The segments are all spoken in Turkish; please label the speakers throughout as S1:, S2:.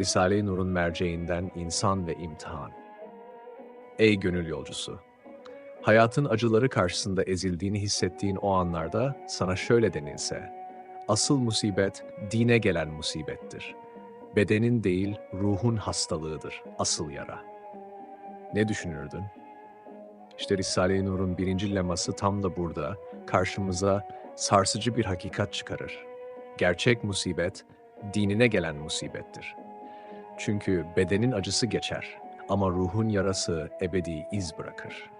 S1: Risale-i Nur'un merceğinden insan ve imtihan. Ey gönül yolcusu! Hayatın acıları karşısında ezildiğini hissettiğin o anlarda sana şöyle denilse, asıl musibet dine gelen musibettir. Bedenin değil, ruhun hastalığıdır asıl yara. Ne düşünürdün? İşte Risale-i Nur'un birinci leması tam da burada karşımıza sarsıcı bir hakikat çıkarır. Gerçek musibet, dinine gelen musibettir. Çünkü bedenin acısı geçer ama ruhun yarası ebedi iz bırakır.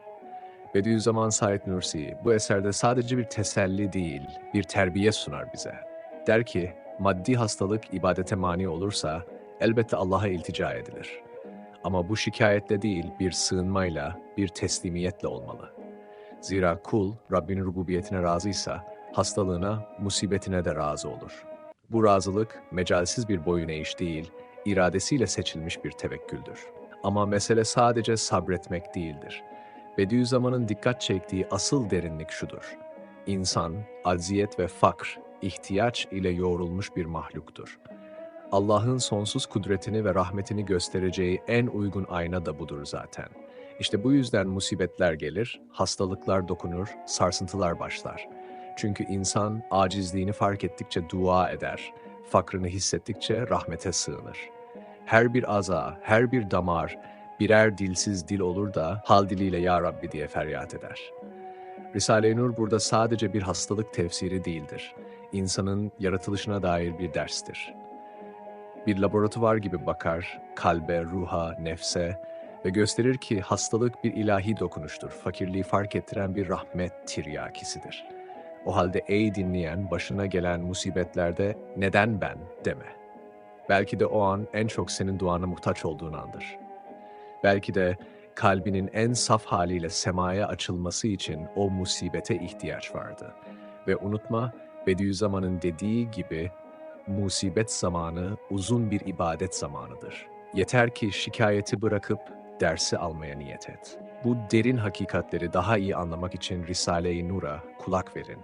S1: Bediüzzaman Said Nursi bu eserde sadece bir teselli değil, bir terbiye sunar bize. Der ki, maddi hastalık ibadete mani olursa elbette Allah'a iltica edilir. Ama bu şikayetle değil, bir sığınmayla, bir teslimiyetle olmalı. Zira kul, Rabbinin rububiyetine razıysa, hastalığına, musibetine de razı olur. Bu razılık, mecalsiz bir boyun eğiş değil, iradesiyle seçilmiş bir tevekküldür. Ama mesele sadece sabretmek değildir. Bediüzzaman'ın dikkat çektiği asıl derinlik şudur. İnsan, acziyet ve fakr, ihtiyaç ile yoğrulmuş bir mahluktur. Allah'ın sonsuz kudretini ve rahmetini göstereceği en uygun ayna da budur zaten. İşte bu yüzden musibetler gelir, hastalıklar dokunur, sarsıntılar başlar. Çünkü insan acizliğini fark ettikçe dua eder, fakrını hissettikçe rahmete sığınır. Her bir aza, her bir damar, birer dilsiz dil olur da hal diliyle Ya Rabbi diye feryat eder. Risale-i Nur burada sadece bir hastalık tefsiri değildir. İnsanın yaratılışına dair bir derstir. Bir laboratuvar gibi bakar, kalbe, ruha, nefse ve gösterir ki hastalık bir ilahi dokunuştur. Fakirliği fark ettiren bir rahmet tiryakisidir. O halde ey dinleyen başına gelen musibetlerde neden ben deme. Belki de o an en çok senin duana muhtaç olduğun andır. Belki de kalbinin en saf haliyle semaya açılması için o musibete ihtiyaç vardı. Ve unutma, Bediüzzaman'ın dediği gibi musibet zamanı uzun bir ibadet zamanıdır. Yeter ki şikayeti bırakıp dersi almaya niyet et. Bu derin hakikatleri daha iyi anlamak için Risale-i Nur'a kulak verin.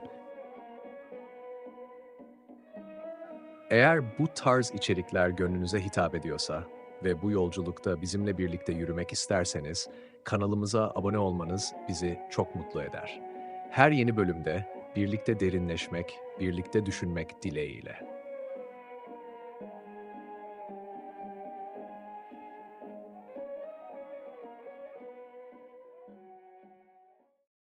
S1: Eğer bu tarz içerikler gönlünüze hitap ediyorsa ve bu yolculukta bizimle birlikte yürümek isterseniz kanalımıza abone olmanız bizi çok mutlu eder. Her yeni bölümde birlikte derinleşmek, birlikte düşünmek dileğiyle.